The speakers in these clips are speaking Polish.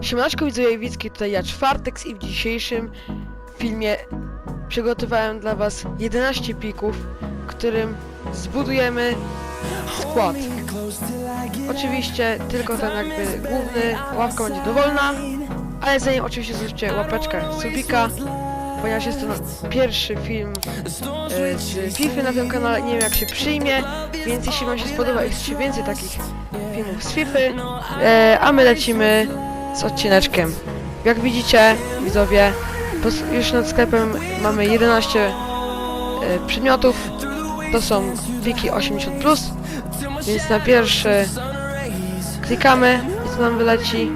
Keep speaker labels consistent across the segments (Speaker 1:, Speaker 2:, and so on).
Speaker 1: Siemaneczko widzowie Wicki, tutaj ja Czwartek i w dzisiejszym filmie przygotowałem dla was 11 pików, którym zbudujemy skład. Oczywiście tylko ten jakby główny, ławka będzie dowolna, ale zanim oczywiście zostawcie łapeczkę, subika, ponieważ jest to pierwszy film e, z FIFA na tym kanale, nie wiem jak się przyjmie, więc jeśli wam się spodoba i chcecie więcej takich filmów z FIFA, e, a my lecimy z odcineczkiem. Jak widzicie, widzowie, już nad sklepem mamy 11 e, przedmiotów. To są pliki 80+, więc na pierwszy klikamy i co nam wyleci.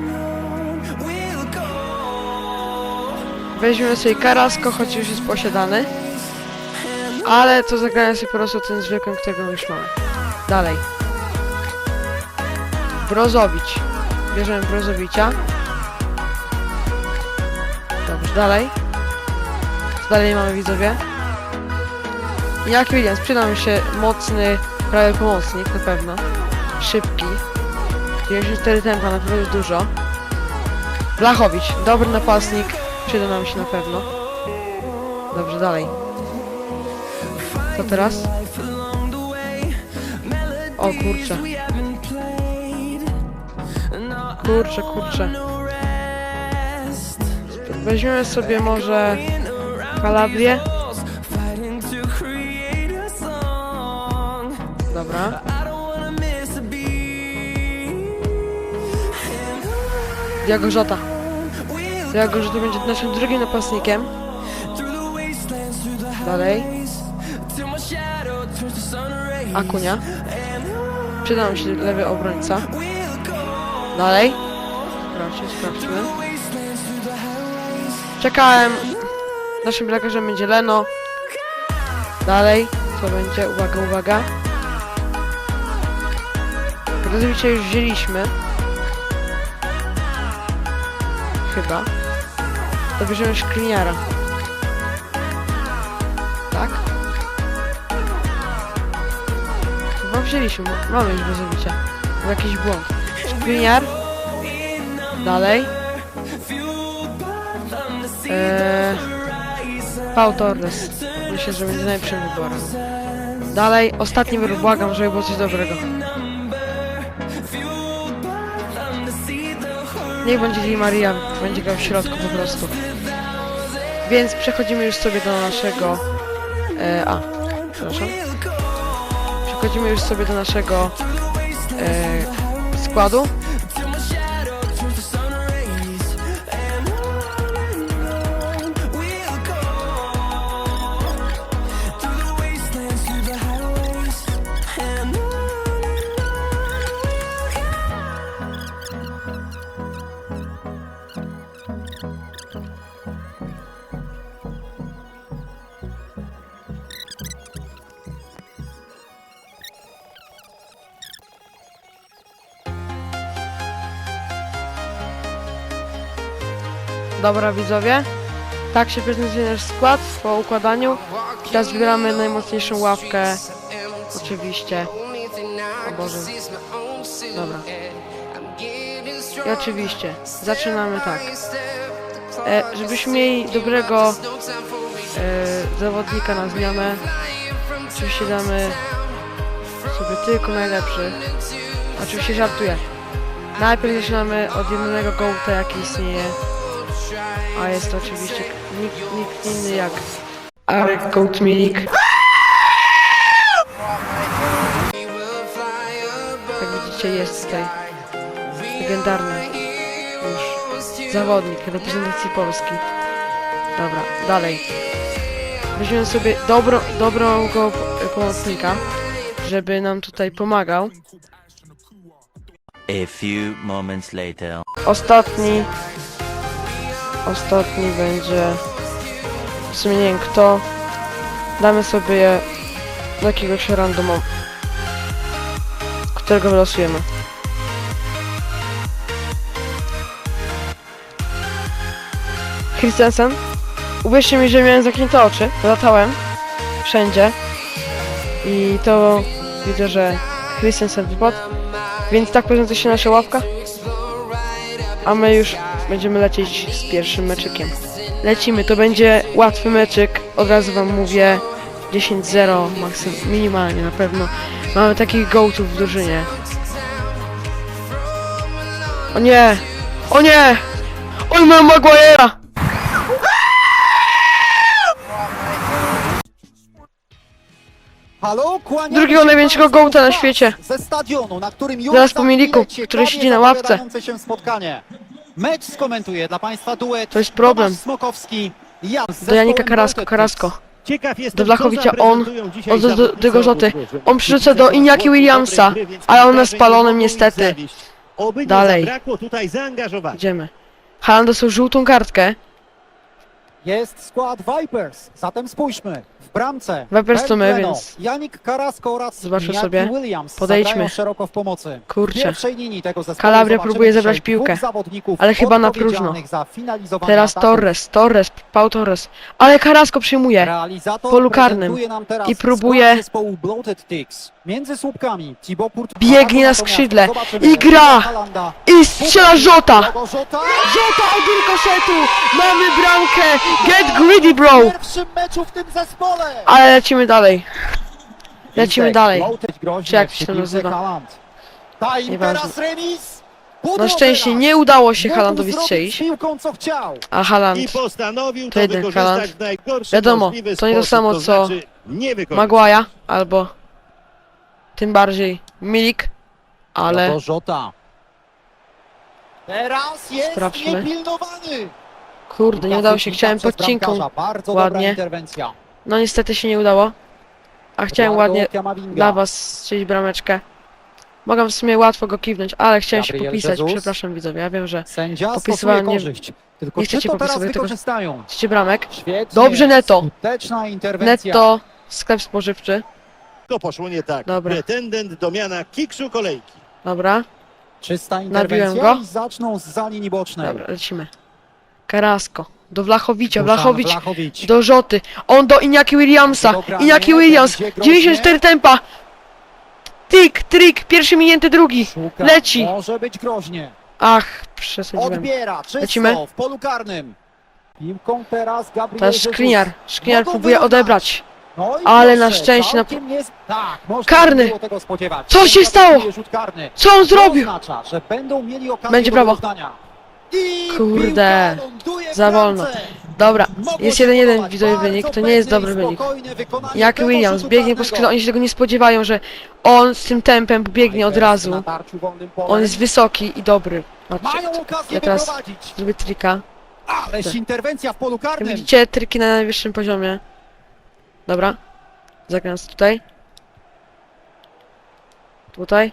Speaker 1: Weźmiemy sobie Karasko, choć już jest posiadany. Ale to zagrałem sobie po prostu ten zwykłym, którego już mamy. Dalej. Brozowicz. Bierzemy Brozowicia. Dobrze, dalej. Co dalej mamy widzowie? Jak Williams, przyda mi się mocny prawy pomocnik na pewno. Szybki. 94 tempa, naprawdę dużo. Blachowicz, dobry napastnik. Przyda nam się na pewno. Dobrze, dalej. Co teraz? O kurczę. Kurczę, kurczę. Weźmiemy sobie może Kalabrię. Dobra. Diago Jota. Diago Jota będzie naszym drugim napastnikiem. Dalej. Akunia. Przyda nam się lewy obrońca. Dalej. Sprawdźmy, sprawdźmy. Czekałem. Naszym lekarzem będzie Leno. Dalej. Co będzie? Uwaga, uwaga. Rozwicie już wzięliśmy. Chyba. To bierzemy szkliniara. Tak? Chyba wzięliśmy. Mamy już do zabicia. Był jakiś błąd. Szkliniar. Dalej. Eee, Pau Torres. Myślę, że będzie najlepszym wyborem. Dalej, ostatni wybór, błagam, żeby było coś dobrego. Niech będzie Di Maria, będzie grał w środku po prostu. Więc przechodzimy już sobie do naszego... E, a, przepraszam. Przechodzimy już sobie do naszego e, 广东。Dobra widzowie, tak się prezentuje nasz skład po układaniu. Teraz wybieramy najmocniejszą ławkę, oczywiście. O Boże. Dobra. I oczywiście, zaczynamy tak. E, żebyśmy mieli dobrego e, zawodnika na zmianę, oczywiście damy sobie tylko najlepszych. Oczywiście żartuję. Najpierw zaczynamy od jedynego gołta jaki istnieje. A jest to oczywiście nikt, nikt inny jak Arek Gołtmilik. Jak widzicie jest tutaj legendarny już zawodnik reprezentacji Polski. Dobra, dalej. Weźmiemy sobie dobro, dobrego pomocnika, żeby nam tutaj pomagał.
Speaker 2: A few moments later.
Speaker 1: Ostatni. Ostatni będzie. W sumie nie wiem kto. Damy sobie jakiegoś randomu. Którego wylosujemy. Christensen. Uwierzcie mi, że miałem zamknięte oczy. Latałem. Wszędzie. I to widzę, że Christensen wypadł. Więc tak prezentuje się nasza ławka. a my już będziemy lecieć z pierwszym meczykiem. Lecimy, to będzie łatwy meczyk, od razu wam mówię 10-0 maksym, minimalnie na pewno. Mamy takich gołtów w drużynie. O nie! O nie! Oj, mam Maguire'a!
Speaker 3: Halo, kłaniamy
Speaker 1: Drugiego
Speaker 3: się
Speaker 1: największego gołta na świecie.
Speaker 3: Ze stadionu, na którym już
Speaker 1: Zaraz
Speaker 3: za
Speaker 1: po Miliku,
Speaker 3: chwilę
Speaker 1: który siedzi na ławce.
Speaker 3: zapowiadające się spotkanie. Mecz skomentuje dla Państwa duet
Speaker 1: To jest problem.
Speaker 3: Tomasz Smokowski ja
Speaker 1: Do Janika Karasko, Karasko.
Speaker 4: Ciekaw jestem,
Speaker 1: Do Blachowicza on- on do- do- do
Speaker 4: drużyn.
Speaker 1: On przerzuca do
Speaker 4: są
Speaker 1: Williamsa, ale on jest
Speaker 4: nie
Speaker 1: spalony
Speaker 4: mogą ich
Speaker 1: niestety. Dalej. Idziemy. Haaland dostał żółtą kartkę.
Speaker 3: Jest skład Vipers, zatem spójrzmy. W bramce
Speaker 1: Vipers to my, więc-
Speaker 3: Janik Karasko oraz
Speaker 1: Zobaczmy
Speaker 3: Iñaki
Speaker 1: sobie.
Speaker 3: Williams
Speaker 1: Podejdźmy.
Speaker 3: szeroko w pomocy. W
Speaker 1: Kurczę. Calabria próbuje zebrać piłkę, ale chyba na próżno. Teraz. Torres, Torres, Pau Torres. Ale Karasko przyjmuje.
Speaker 3: Realizator
Speaker 1: polu karnym i próbuje- Biegnie na skrzydle i gra! I strzela Żota!
Speaker 3: Żota
Speaker 1: od rykoszetu! Mamy bramkę! Get greedy, bro!
Speaker 3: W pierwszym meczu w tym zespole!
Speaker 1: Ale lecimy dalej. Lecimy dalej. Czy jak się to nazywa? Nieważne.
Speaker 3: teraz remis!
Speaker 1: Na szczęście nie udało się
Speaker 3: zrobić
Speaker 1: strzelić,
Speaker 3: z piłką co chciał.
Speaker 1: a
Speaker 4: I postanowił
Speaker 1: To
Speaker 4: to,
Speaker 1: jeden
Speaker 4: wykorzystać
Speaker 1: Haaland.
Speaker 4: w najgorszy
Speaker 1: Wiadomo,
Speaker 4: możliwy
Speaker 1: to nie to
Speaker 4: sposób,
Speaker 1: samo, co
Speaker 4: znaczy nie wykorzystać.
Speaker 1: Maguire albo tym bardziej Milik, ale
Speaker 3: No to Żota. Teraz jest
Speaker 1: Sprawdźmy.
Speaker 3: niepilnowany.
Speaker 1: Kurde, nie udało się. Chciałem podcinką.
Speaker 3: bramkarza. Bardzo dobra
Speaker 1: ładnie.
Speaker 3: interwencja.
Speaker 1: No niestety się nie udało. A chciałem ładnie dla was strzelić brameczkę. Mogłem w sumie łatwo go kiwnąć, ale chciałem się popisać. Przepraszam widzowie, ja wiem, że
Speaker 3: Sędzia
Speaker 1: Popisywałem nie-.
Speaker 3: Tylko
Speaker 1: nie chcecie tego-
Speaker 3: wykorzystają?
Speaker 1: chcecie bramek. Dobrze, Neto. Netto, sklep spożywczy.
Speaker 4: To poszło nie tak.
Speaker 1: Dobra.
Speaker 4: Pretendent do miana kiksu kolejki.
Speaker 1: Dobra,
Speaker 3: Czysta
Speaker 1: Nabiłem
Speaker 3: interwencja
Speaker 1: go.
Speaker 3: i zaczną z za linii bocznej.
Speaker 1: dobra, lecimy. Karasko. Do Wlachowicza,
Speaker 3: Duszan
Speaker 1: Wlachowicz.
Speaker 3: Vlahovic.
Speaker 1: Do Rzoty. On do Iñaki Williamsa. Iñaki Williams.
Speaker 3: będzie groźnie.
Speaker 1: 94 tempa. Tik, trik. Pierwszy minięty, drugi.
Speaker 3: Szuka.
Speaker 1: Leci.
Speaker 3: Może być groźnie.
Speaker 1: Ach, przesadziłem.
Speaker 3: Odbiera, czysto,
Speaker 1: Lecimy.
Speaker 3: w polu karnym. Piłką teraz Gabriel
Speaker 1: Teraz
Speaker 3: Jesus.
Speaker 1: Szkliniar. Szkliniar
Speaker 3: Mogą
Speaker 1: próbuje
Speaker 3: wyrównać.
Speaker 1: odebrać.
Speaker 3: No i
Speaker 1: Ale na szczęście na-
Speaker 3: całkiem Nie... Tak, można
Speaker 1: Karny.
Speaker 3: się było tego spodziewać.
Speaker 1: Co się
Speaker 3: Sędzia
Speaker 1: stało?
Speaker 3: decyduje Rzut karny.
Speaker 1: Co on zrobił?
Speaker 3: Oznacza, że będą mieli okazję
Speaker 1: Będzie
Speaker 3: do
Speaker 1: brawo.
Speaker 3: wyrównania.
Speaker 1: Kurde. Za wolno. Dobra, jest
Speaker 3: się
Speaker 1: 1-1
Speaker 3: podobać.
Speaker 1: widzowie
Speaker 3: Bardzo
Speaker 1: wynik, to nie jest dobry wynik. Jak Williams biegnie po skrzydle, oni się tego nie spodziewają, że on z tym tempem biegnie od razu. On jest wysoki i dobry. Patrzcie, Ja teraz- zrobię trika.
Speaker 3: Ależ interwencja w polu
Speaker 1: Jak
Speaker 3: karnym.
Speaker 1: widzicie, triki na najwyższym poziomie. Dobra. Zagram tutaj. Tutaj.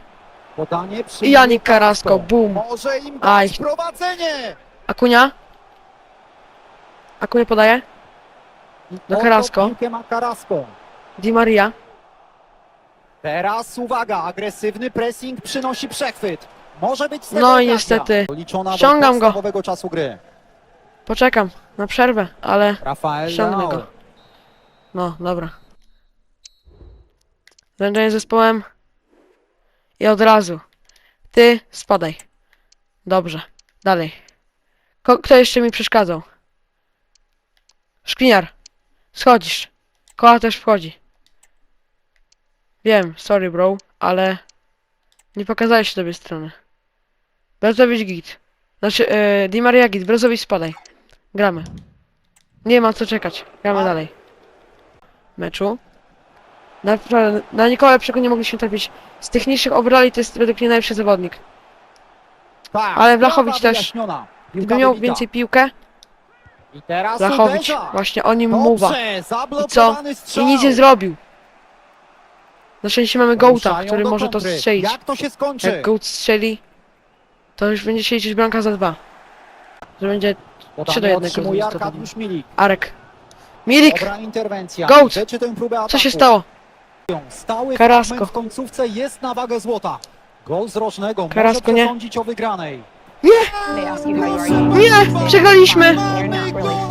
Speaker 3: Podanie
Speaker 1: I
Speaker 3: przyjmie
Speaker 1: Janik Karasko, boom.
Speaker 3: Może im
Speaker 1: Aj.
Speaker 3: dać prowadzenie.
Speaker 1: Akunia. Akunia podaje.
Speaker 3: I
Speaker 1: Do
Speaker 3: oto
Speaker 1: Carrasco.
Speaker 3: piłkę ma Carrasco.
Speaker 1: Di Maria.
Speaker 3: Teraz uwaga, agresywny pressing przynosi przechwyt. Może być z tego
Speaker 1: No i
Speaker 3: okazja.
Speaker 1: niestety.
Speaker 3: Liczona
Speaker 1: Ściągam go.
Speaker 3: podstawowego czasu gry.
Speaker 1: Poczekam na przerwę, ale
Speaker 3: Rafael
Speaker 1: ściągnę
Speaker 3: Leao.
Speaker 1: go. No, dobra. Zręczenie zespołem. I od razu. Ty spadaj. Dobrze. Dalej. Ko kto jeszcze mi przeszkadzał? Szkliniar. Schodzisz. Koła też wchodzi. Wiem, sorry bro, ale nie pokazałeś tobie strony. Brozowicz git. Znaczy, yy, Di Maria git, Brozowicz spadaj. Gramy. Nie ma co czekać. Gramy dalej. Meczu. Naprawdę, na Nikola Lepszego nie mogliśmy trafić. Z technicznych obrali to jest według mnie najlepszy zawodnik.
Speaker 3: Tak,
Speaker 1: Ale
Speaker 3: sprawa
Speaker 1: Blachowicz też.
Speaker 3: wyjaśniona. Piłka
Speaker 1: Gdyby miał
Speaker 3: wybita.
Speaker 1: więcej piłkę,
Speaker 3: I teraz
Speaker 1: Blachowicz
Speaker 3: uderza.
Speaker 1: właśnie o nim mowa.
Speaker 3: Dobrze, zablokowany strzał.
Speaker 1: I nic nie zrobił. Na szczęście mamy Gołta,
Speaker 3: Ruszają
Speaker 1: który
Speaker 3: do
Speaker 1: może to
Speaker 3: kontry.
Speaker 1: strzelić.
Speaker 3: Jak to się skończy?
Speaker 1: Jak Gołt strzeli, to już będzie się liczyć bramka za dwa. Że będzie
Speaker 3: Podanie
Speaker 1: trzy do jednego
Speaker 3: otrzymuje Arkadiusz Milik.
Speaker 1: Arek. Milik!
Speaker 3: Dobra interwencja.
Speaker 1: Gołt!
Speaker 3: Leczy tę próbę ataku.
Speaker 1: Co się stało?
Speaker 3: Stały fragment w końcówce jest na wagę złota. Gol z rożnego
Speaker 1: Carrasco
Speaker 3: może
Speaker 1: nie.
Speaker 3: przesądzić o wygranej.
Speaker 5: You
Speaker 1: Nie! Przegraliśmy!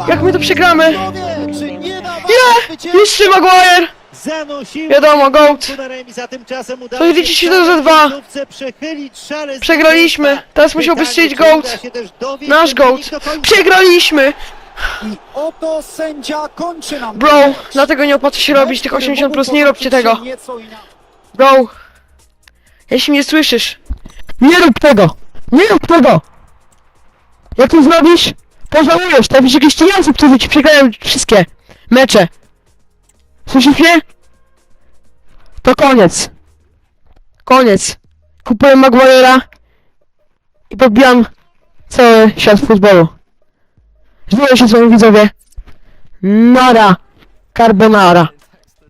Speaker 1: Jak my to przegramy?
Speaker 3: Nie
Speaker 1: Nie! Jeszcze Maguire! Wiadomo,
Speaker 4: udało
Speaker 1: To liczy się
Speaker 4: w
Speaker 1: do dwa. Przegraliśmy. Teraz musiałby strzelić
Speaker 4: dowieść
Speaker 1: Nasz
Speaker 4: końca.
Speaker 1: Przegraliśmy!
Speaker 3: I oto sędzia kończy nam
Speaker 1: Bro,
Speaker 3: ten mecz.
Speaker 1: dlatego nie opłaca się robić tych
Speaker 3: Mecz, który
Speaker 1: 80 plus, nie róbcie
Speaker 3: potoczyć się
Speaker 1: tego.
Speaker 3: nieco inaczej.
Speaker 1: Bro, jeśli mnie słyszysz, nie rób tego! Nie rób tego! Jak to zrobisz, pożałujesz, to jest jakieś pieniądze, które ci przegrają wszystkie mecze. Słyszysz mnie? To koniec. Koniec. Kupuję Maguire'a i pobijam cały świat futbolu. Żegnam się z wami widzowie. Nara. Carbonara.